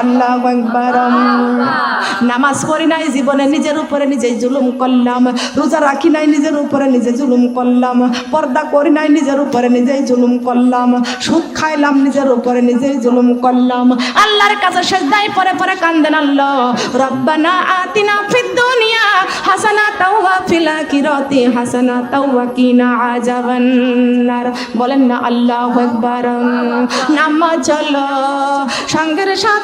আল্লাহু আকবার নামাজ পড়ি নাই, জীবনে নিজের উপরে নিজেই জুলুম করলাম। রোজা রাখি নাই, নিজের উপরে নিজে জুলুম করলাম। পর্দা করি নাই, নিজের উপরে নিজেই জুলুম করলাম। সুদ খাইলাম, নিজের উপরে নিজেই জুলুম করলাম। আল্লাহর কাছে সেজদাই পরে পরে কান্দেন আল্লাহ। রব্বানা আতিনা ফিদ দুনিয়া হাসানাতাও ওয়া ফিল আখিরাতি হাসানাতাও ওয়া কিনা আযাবান নার। বলেন না, আল্লাহু আকবার। নামাজ চলো, সঙ্গের সাথী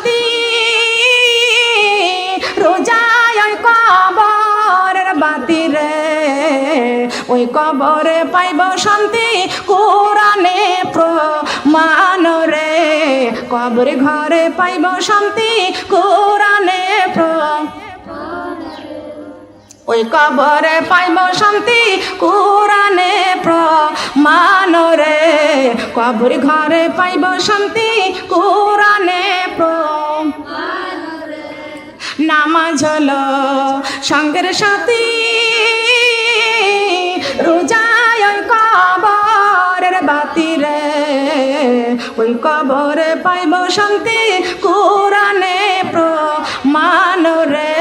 ওই ওই কবরে পাইব শান্তি, কোরআনে প্রমাণ রে। কবর ঘরে পাইব শান্তি, কোরআনে ওই কবরে পাইব শান্তি, কোরআনে প্রমাণ রে। কবর ঘরে পাইব শান্তি, কোরআনে নামাজ সঙ্গের সাথী রোজায় ওই কবরের বাতি রে ওই কবরে পাইব শান্তি কোরআনে প্রমাণ রে।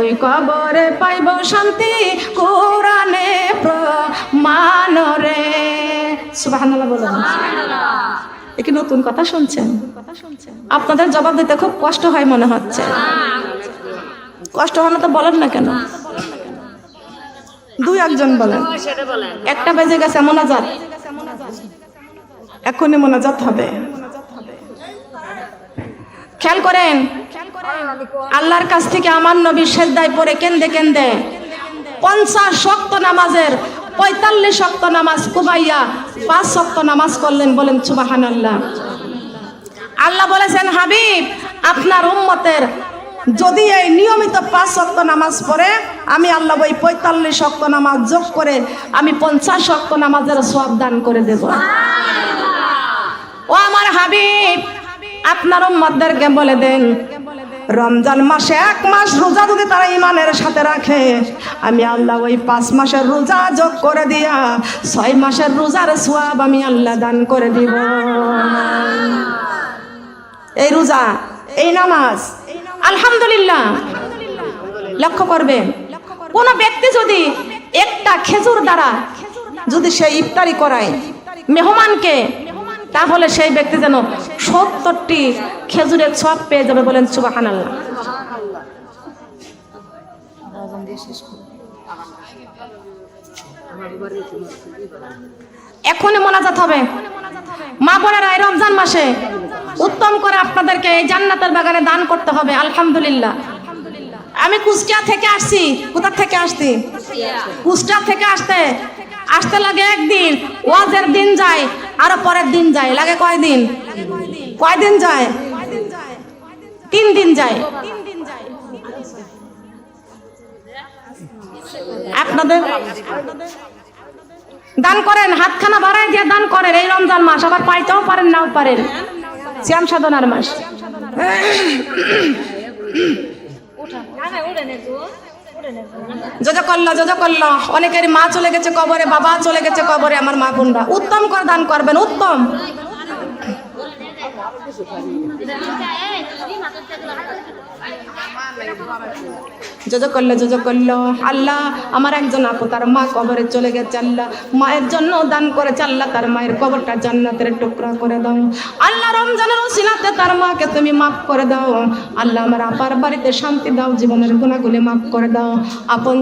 ওই কবরে পাইব শান্তি কোরআনে প্রমাণ রে। সুবহানাল্লাহ বলেন। এ কি নতুন কথা শুনছেন? আপনাদের জবাব দিতে খুব কষ্ট হয় মনে হচ্ছে। কষ্ট হলে তো বলেন না কেন? দুই একজন বলেন। একটা বেজে গেছে, মোনাজাত। এখনই মোনাজাত হবে। খেয়াল করেন, আল্লাহর কাছ থেকে আমার নবী সেদ্দায় পরে কেন্দে কেন্দে পঞ্চাশ শক্ত নামাজের পঁয়তাল্লিশ শক্ত নামাজ কুমাইয়া পাঁচ শক্ত নামাজ করলেন বলেন সুবাহান আল্লাহ আল্লাহ বলেছেন, হাবিব, আপনার উম্মতের যদি এই নিয়মিত পাঁচ শক্ত নামাজ পড়ে, আমি আল্লাহ ওই পঁয়তাল্লিশ শক্ত নামাজ যোগ করে আমি পঞ্চাশ শক্ত নামাজের সব দান করে দেব। ও আমার হাবিব, আপনার উম্মতদেরকে বলে দেন, রমজান মাসে এক মাস রোজা যদি তারা ইমানের সাথে রাখে, আমি আল্লাহ ওই পাঁচ মাসের রোজা যোগ করে দিয়া ছয় মাসের রোজার সোয়াব আমি আল্লাহ দান করে দিব। এই রোজা, এই নামাজ আলহামদুলিল্লাহ। লক্ষ্য করবে। কোন ব্যক্তি যদি একটা খেজুর দ্বারা যদি সে ইফতারি করায় মেহমানকে, তাহলে সেই ব্যক্তি যেন সত্তরটি খেজুরের ছপ পেয়ে যাবে বলেন সুবাহান আল্লাহ এখনই মোনাজাত হবে। মা বোনেরা রমজান মাসে উত্তম করে আপনাদেরকে এই জান্নাতের বাগানে দান করতে হবে, আলহামদুলিল্লাহ। আমি কুষ্টিয়া থেকে আসছি, কোথা থেকে আসছি কুষ্টিয়া থেকে আসতে আসতে লাগে একদিন, ওয়াজের দিন যায়, আরও পরের দিন যায়, লাগে কয়দিন? কয়দিন যায়? তিন দিন যায়। আপনাদের দান করেন, হাতখানা বাড়ায় দিয়ে দান করেন, এই রমজান মাস, আবার পাইতেও পারেন, নাও পারেন। শ্যাম সাধনার মাস। যোজা করল যোজা করল অনেকের মা চলে গেছে কবরে, বাবা চলে গেছে কবরে, আমার মা বোনরা। উত্তম করে দান করবেন, উত্তম। যোজো করল আল্লাহ, আমার একজন আপু, তার মা কবরে চলে গেছে, আল্লাহ। মায়ের জন্য দান করেছে, আল্লাহ তার মায়ের কবরটা জান্নাতের টুকরা করে দাও। আল্লাহ, রমজানের ওসিলাতে তার মাকে তুমি মাফ করে দাও। আল্লাহ, আমার আপার বাড়িতে শান্তি দাও, জীবনের গুণাগুলি মাফ করে দাও। আপন